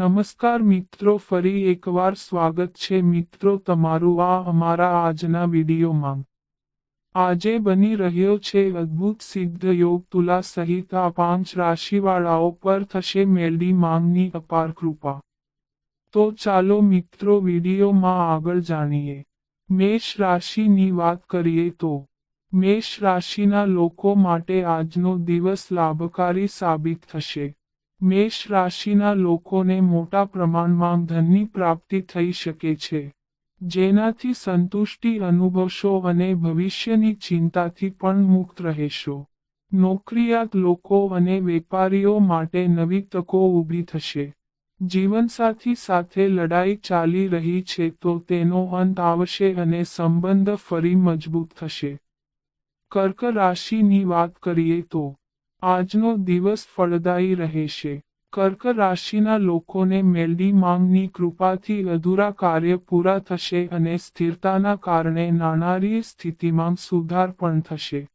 નમસ્કાર મિત્રો, ફરી એકવાર સ્વાગત છે મિત્રો તમારું આ અમારા આજના વિડીયોમાં. આજે બની રહ્યો છે અદ્ભુત સિદ્ધ યોગ તુલા સહિત આ પાંચ રાશિવાળાઓ પર થશે મેલડી માંગની અપાર કૃપા. તો ચાલો મિત્રો વિડીયોમાં આગળ જાણીએ. મેષ રાશિની વાત કરીએ તો, મેષ રાશિના લોકો માટે આજનો દિવસ લાભકારી સાબિત થશે. મેષ રાશિના લોકોને મોટા પ્રમાણમાં ધનની પ્રાપ્તિ થઈ શકે છે. જેનાથી સંતુષ્ટિ અનુભવશો અને ભવિષ્યની ચિંતાથી પણ મુક્ત રહેશો. નોકરિયાત લોકો અને વેપારીઓ માટે નવી તકો ઊભી થશે. જીવનસાથી સાથે લડાઈ ચાલી રહી છે તો તેનો અંત આવશે અને સંબંધ ફરી મજબૂત થશે. કર્ક રાશિની વાત કરીએ તો આજનો દિવસ ફળદાયી રહેશે. કર્ક રાશિના લોકોને મેલડી માંગની કૃપાથી અધૂરા કાર્ય પૂરા થશે અને સ્થિરતાના કારણે નાણાકીય સ્થિતિમાં સુધાર પણ થશે.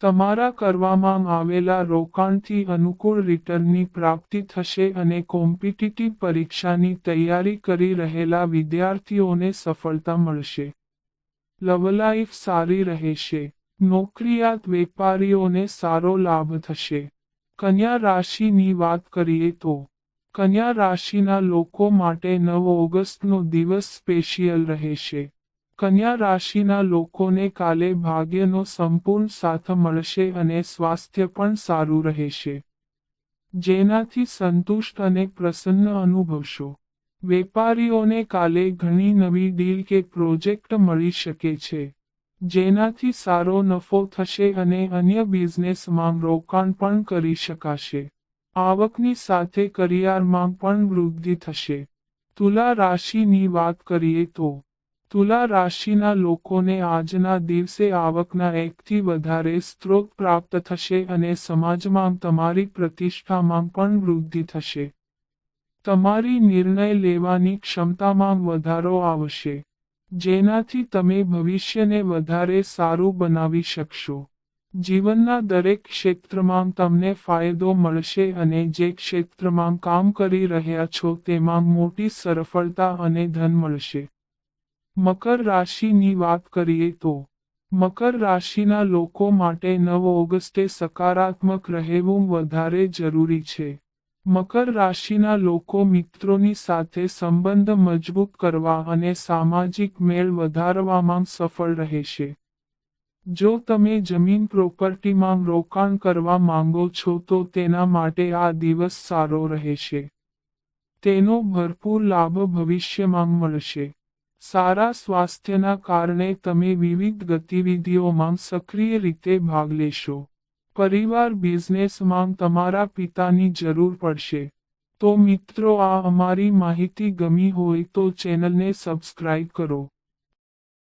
તમારા કરવામાં આવેલા રોકાણથી અનુકૂળ રિટર્નની પ્રાપ્તિ થશે અને કોમ્પિટિટિવ પરીક્ષાની તૈયારી કરી રહેલા વિદ્યાર્થીઓને સફળતા મળશે. લવલાઈફ સારી રહેશે. નોકરિયાત વેપારીઓને સારો લાભ થશે. કન્યા રાશિની વાત કરીએ તો, કન્યા રાશિના લોકો માટે નવ ઓગસ્ટનો દિવસ સ્પેશિયલ રહેશે. કન્યા રાશિના લોકોને કાલે ભાગ્યનો સંપૂર્ણ સાથ મળશે અને સ્વાસ્થ્ય પણ સારું રહેશે. જેનાથી સંતુષ્ટ અને પ્રસન્ન અનુભવશો. વેપારીઓને કાલે ઘણી નવી ડીલ કે પ્રોજેક્ટ મળી શકે છે. જેનાથી સારો નફો થશે અને અન્ય બિઝનેસમાં રોકાણ પણ કરી શકાશે. આવકની સાથે કરિયારમાં પણ વૃદ્ધિ થશે. તુલા રાશિની વાત કરીએ તો, તુલા રાશિના લોકોને આજના દિવસે આવકના એકથી વધારે સ્ત્રોત પ્રાપ્ત થશે અને સમાજમાં તમારી પ્રતિષ્ઠામાં પણ વૃદ્ધિ થશે. તમારી નિર્ણય લેવાની ક્ષમતામાં વધારો આવશે. જેનાથી તમે ભવિષ્યને વધારે સારું બનાવી શકશો. જીવનના દરેક ક્ષેત્રમાં તમને ફાયદો મળશે અને જે ક્ષેત્રમાં કામ કરી રહ્યા છો તેમાં મોટી સફળતા અને ધન મળશે. મકર રાશિની વાત કરીએ તો, મકર રાશિના લોકો માટે નવ ઓગસ્ટે સકારાત્મક રહેવું વધારે જરૂરી છે. મકર રાશિના લોકો મિત્રોની સાથે સંબંધ મજબૂત કરવા અને સામાજિક મેળ વધારવામાં સફળ રહેશે. જો તમે જમીન પ્રોપર્ટીમાં રોકાણ કરવા માંગો છો તો તેના માટે આ દિવસ સારો રહેશે. તેનો ભરપૂર લાભ ભવિષ્યમાં મળશે. સારા સ્વાસ્થ્યના કારણે તમે વિવિધ ગતિવિધિઓમાં સક્રિય રીતે ભાગ લેશો. પરિવાર બિઝનેસમાં તમારા પિતાની જરૂર પડશે. તો મિત્રો, આ અમારી માહિતી ગમી હોય તો ચેનલને સબસ્ક્રાઇબ કરો.